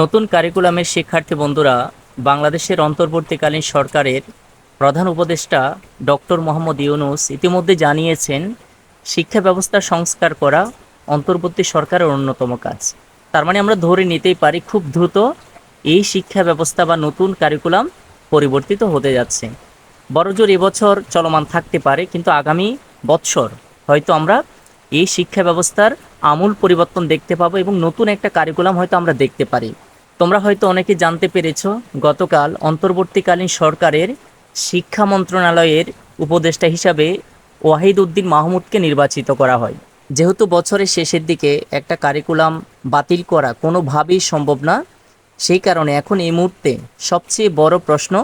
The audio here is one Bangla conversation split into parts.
নতুন কারিকুলামের শিক্ষার্থী বন্ধুরা, বাংলাদেশের অন্তর্বর্তীকালীন সরকারের প্রধান উপদেষ্টা ডক্টর মোহাম্মদ ইউনুস ইতিমধ্যে জানিয়েছেন, শিক্ষা ব্যবস্থা সংস্কার করা অন্তর্বর্তী সরকারের অন্যতম কাজ। তার মানে আমরা ধরে নিতেই পারি খুব দ্রুত এই শিক্ষা ব্যবস্থা বা নতুন কারিকুলাম পরিবর্তিত হতে যাচ্ছে। বড়জোর এবছর চলমান থাকতে পারে, কিন্তু আগামী বৎসর হয়তো আমরা এই শিক্ষা ব্যবস্থার আমূল পরিবর্তন দেখতে পাবো এবং নতুন একটা কারিকুলাম হয়তো আমরা দেখতে পারি। তোমরা হয়তো অনেকে জানতে পেরেছ, গতকাল অন্তর্বর্তীকালীন সরকারের শিক্ষা মন্ত্রণালয়ের উপদেষ্টা হিসাবে ওয়াহিদ উদ্দিন মাহমুদকে নির্বাচিত করা হয়। যেহেতু বছরের শেষের দিকে একটা কারিকুলাম বাতিল করা কোনোভাবেই সম্ভব না, সেই কারণে এখন এই মুহূর্তে সবচেয়ে বড় প্রশ্ন,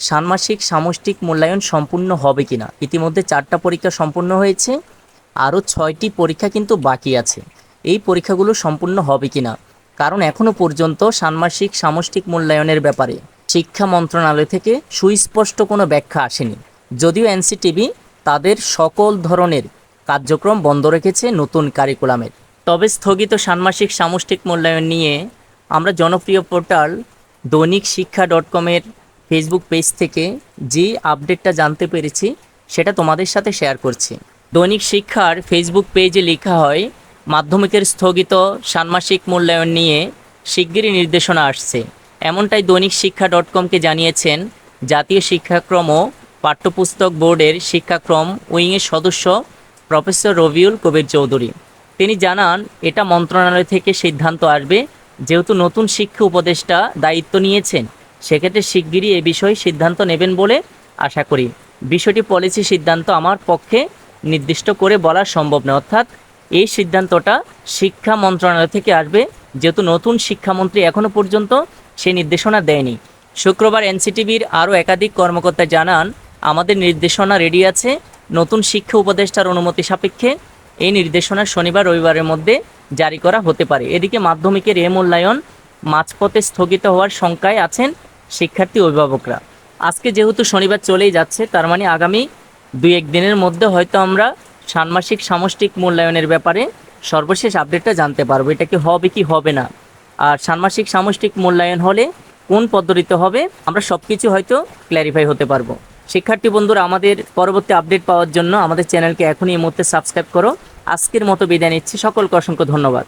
ষান্মাসিক সামষ্টিক মূল্যায়ন সম্পূর্ণ হবে কিনা? ইতিমধ্যে চারটা পরীক্ষা সম্পূর্ণ হয়েছে। আরও ছয়টি পরীক্ষা কিন্তু বাকি আছে। এই পরীক্ষাগুলো সম্পূর্ণ হবে কিনা? কারণ এখনও পর্যন্ত ষান্মাসিক সামষ্টিক মূল্যায়নের ব্যাপারে শিক্ষা মন্ত্রণালয় থেকে সুস্পষ্ট কোনো ব্যাখ্যা আসেনি। যদিও এনসিটিভি তাদের সকল ধরনের কার্যক্রম বন্ধ রেখেছে নতুন কারিকুলামের। তবে স্থগিত ষান্মাসিক সামষ্টিক মূল্যায়ন নিয়ে আমরা জনপ্রিয় পোর্টাল দৈনিক শিক্ষা ডট কমের ফেসবুক পেজ থেকে যে আপডেটটা জানতে পেরেছি, সেটা তোমাদের সাথে শেয়ার করছি। দৈনিক শিক্ষার ফেসবুক পেজে লেখা হয়, মাধ্যমিকের স্থগিত ষান্মাসিক মূল্যায়ন নিয়ে শিগগিরই নির্দেশনা আসছে। এমনটাই দৈনিক শিক্ষা ডট কমকে জানিয়েছেন জাতীয় শিক্ষাক্রম ও পাঠ্যপুস্তক বোর্ডের শিক্ষাক্রম উইংয়ের সদস্য প্রফেসর রবিউল কবির চৌধুরী। তিনি জানান, এটা মন্ত্রণালয় থেকে সিদ্ধান্ত আসবে, যেহেতু নতুন শিক্ষা উপদেষ্টা দায়িত্ব নিয়েছেন, সেক্ষেত্রে শিগগিরই এ বিষয়ে সিদ্ধান্ত নেবেন বলে আশা করি। বিষয়টি পলিসি সিদ্ধান্ত আমার পক্ষে নির্দিষ্ট করে বলা সম্ভব নয়। অর্থাৎ এই সিদ্ধান্তটা শিক্ষা মন্ত্রণালয় থেকে আসবে। যেহেতু নতুন শিক্ষামন্ত্রী এখনও পর্যন্ত সে নির্দেশনা দেয়নি। শুক্রবার এনসিটিভির আরও একাধিক কর্মকর্তা জানান, আমাদের নির্দেশনা রেডি আছে। নতুন শিক্ষা উপদেষ্টার অনুমতি সাপেক্ষে এই নির্দেশনা শনিবার, রবিবারের মধ্যে জারি করা হতে পারে। এদিকে মাধ্যমিকের এ মূল্যায়ন মাঝপথে স্থগিত হওয়ার শঙ্কায় আছেন শিক্ষার্থী অভিভাবকরা। আজকে যেহেতু শনিবার চলেই যাচ্ছে, তার মানে আগামী দুই এক দিনের মধ্যে হয়তো আমরা ষান্মাসিক সামষ্টিক মূল্যায়নের ব্যাপারে সর্বশেষ আপডেটটা জানতে পারব। এটা কি হবে কি হবে না? আর ষান্মাসিক সামষ্টিক মূল্যায়ন হলে কোন পদ্ধতিতে হবে, আমরা সব কিছু হয়তো ক্ল্যারিফাই হতে পারব। শিক্ষার্থী বন্ধুরা, আমাদের পরবর্তী আপডেট পাওয়ার জন্য আমাদের চ্যানেলকে এখনই এই মুহূর্তে সাবস্ক্রাইব করো। আজকের মতো বিদায় নিচ্ছি। সকলকে অসংখ্য ধন্যবাদ।